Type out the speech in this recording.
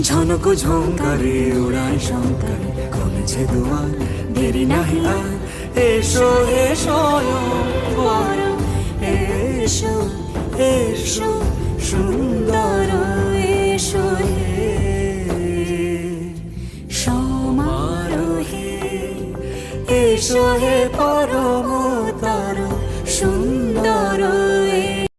ঝনক ঝঙ্কারে উড়ায় শঙ্কারে। কমেছে দুয়ার, দেরি নাহি আর। এসো বর এসো এসো, সুন্দর, এসো সমারোহে, এসো হে পরম তর সুন্দর